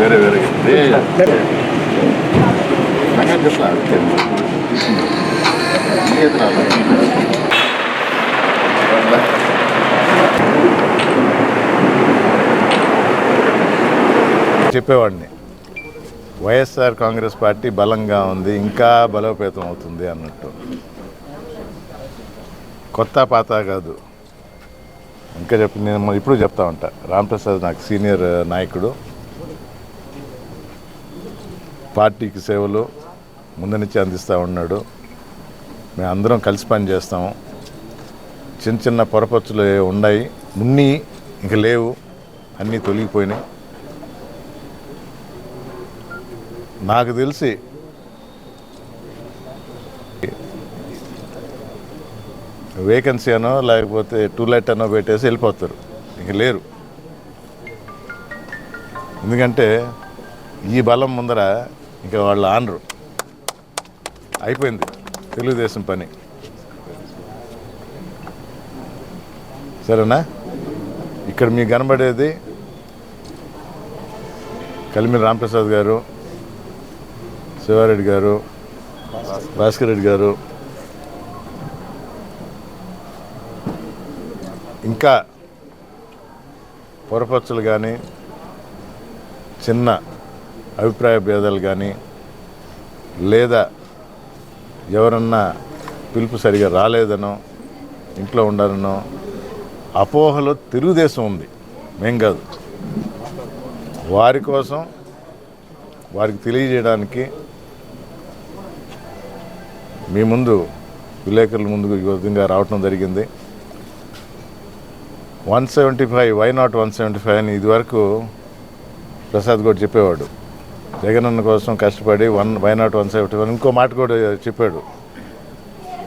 వేరే వేరే సంగతి చెప్పేవాడిని. వైఎస్ఆర్ కాంగ్రెస్ పార్టీ బలంగా ఉంది ఇంకా బలోపేతం అవుతుంది అన్నట్టు. కొత్త పాత కాదు. ఇంకా చెప్పి నేను ఇప్పుడు చెప్తా ఉంటా. రాంప్రసాద్ నాకు సీనియర్ నాయకుడు. పార్టీకి సేవలు ముందు నుంచి అందిస్తూ ఉన్నాడు. మేము అందరం కలిసి పని చేస్తాము. చిన్న చిన్న పొరపచ్చులు ఉన్నాయి. ఉన్ని ఇంక లేవు. అన్నీ తొలగిపోయినాయి. నాకు తెలిసి వేకెన్సీ అనో లేకపోతే టూ లైట్ అనో పెట్టేసి వెళ్ళిపోతారు. ఇంక లేరు. ఎందుకంటే ఈ బలం ముందర ఇంకా వాళ్ళు ఆనరు. అయిపోయింది తెలుగుదేశం పని. సరేనా? ఇక్కడ మీకు కనబడేది కలిమి రామప్రసాద్ గారు శివారెడ్డి గారు భాస్కర్ రెడ్డి గారు. ఇంకా పొరపచ్చులు కానీ చిన్న అభిప్రాయ భేదాలు కానీ లేదా ఎవరన్నా పిలుపు సరిగా రాలేదనో ఇంట్లో ఉండాలనో అపోహలో తెలుగుదేశం ఉంది. మేం కాదు. వారి కోసం వారికి తెలియజేయడానికి మీ ముందు విలేకరుల ముందుకు ఈ విధంగా రావటం జరిగింది. One seventy five why not one seventy five అని ఇదివరకు ప్రసాద్ కూడా చెప్పేవాడు. జగనన్న కోసం కష్టపడి one why not one seventy five ఇంకో మాట కూడా చెప్పాడు.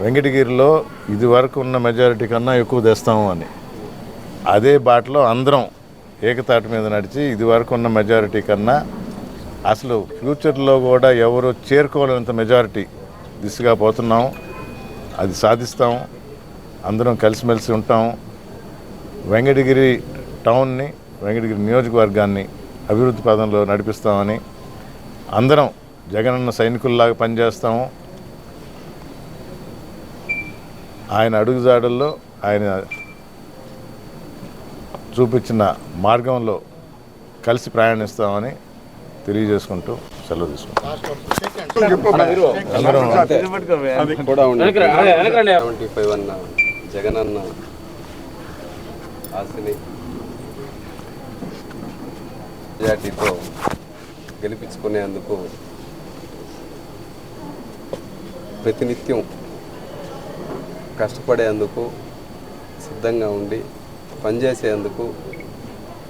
వెంకటగిరిలో ఇది వరకు ఉన్న మెజారిటీ కన్నా ఎక్కువ తెస్తాము అని. అదే బాటలో అందరం ఏకతాటి మీద నడిచి ఇది వరకు ఉన్న మెజారిటీ కన్నా అసలు ఫ్యూచర్లో కూడా ఎవరు చేరుకోలేనంత మెజారిటీ దిశగా పోతున్నాం. అది సాధిస్తాం. అందరం కలిసిమెలిసి ఉంటాం. వెంకటగిరి టౌన్ని వెంకటగిరి నియోజకవర్గాన్ని అభివృద్ధి పదంలో నడిపిస్తామని అందరం జగనన్న సైనికుల్లాగా పనిచేస్తాము. ఆయన అడుగుజాడల్లో ఆయన చూపించిన మార్గంలో కలిసి ప్రయాణిస్తామని తెలియజేసుకుంటూ సెలవు తీసుకుంటాం. ట్వంటీ ఫైవ్ జగన్ అన్న ఆశని మెజార్టీతో గెలిపించుకునేందుకు ప్రతినిత్యం కష్టపడేందుకు సిద్ధంగా ఉండి పనిచేసేందుకు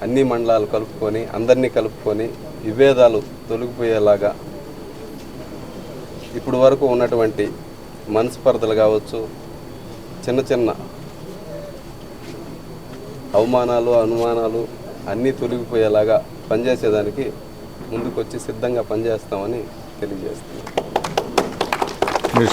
అన్ని మండలాలు కలుపుకొని అందరినీ కలుపుకొని విభేదాలు తొలగిపోయేలాగా ఇప్పుడు వరకు ఉన్నటువంటి మనస్పర్ధలు కావచ్చు చిన్న చిన్న అవమానాలు అనుమానాలు అన్నీ తొలగిపోయేలాగా పనిచేసేదానికి ముందుకొచ్చి సిద్ధంగా పనిచేస్తామని తెలియజేస్తున్నాం మీరు